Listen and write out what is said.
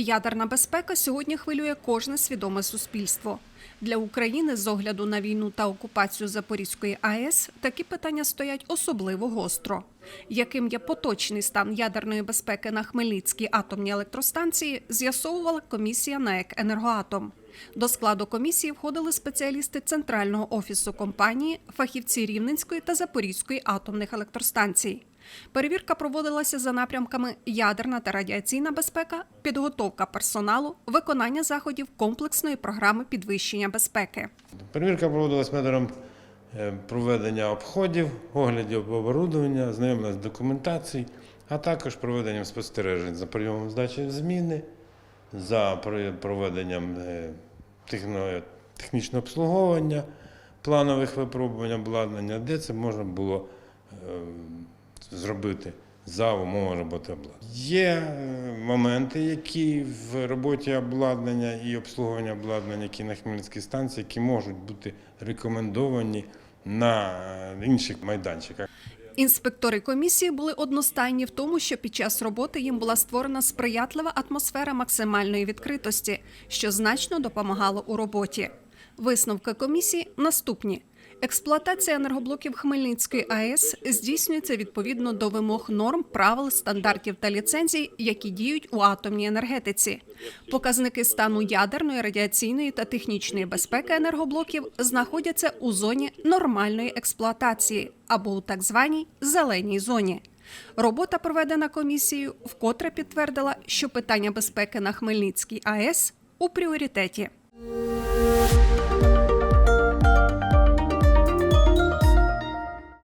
Ядерна безпека сьогодні хвилює кожне свідоме суспільство. Для України з огляду на війну та окупацію Запорізької АЕС такі питання стоять особливо гостро. Яким є поточний стан ядерної безпеки на Хмельницькій атомній електростанції, з'ясовувала комісія НАЕК «Енергоатом». До складу комісії входили спеціалісти центрального офісу компанії, фахівці Рівненської та Запорізької атомних електростанцій. Перевірка проводилася за напрямками ядерна та радіаційна безпека, підготовка персоналу, виконання заходів комплексної програми підвищення безпеки. Перевірка проводилась методом е, проведення обходів, оглядів оборудовання, знайомлення з документацією, а також проведенням спостережень за прийомом здачі зміни, за проведенням е, технічного обслуговування, планових випробувань обладнання, де це можна було е, зробити за умови роботи обладнання. Є е, моменти, які в роботі обладнання і обслуговування обладнання, які на Хмельницькій станції, які можуть бути рекомендовані на е, інших майданчиках. Інспектори комісії були одностайні в тому, що під час роботи їм була створена сприятлива атмосфера максимальної відкритості, що значно допомагало у роботі. Висновки комісії наступні. Експлуатація енергоблоків Хмельницької АЕС здійснюється відповідно до вимог норм, правил, стандартів та ліцензій, які діють у атомній енергетиці. Показники стану ядерної, радіаційної та технічної безпеки енергоблоків знаходяться у зоні нормальної експлуатації або у так званій зеленій зоні. Робота, проведена комісією, вкотре підтвердила, що питання безпеки на Хмельницькій АЕС у пріоритеті.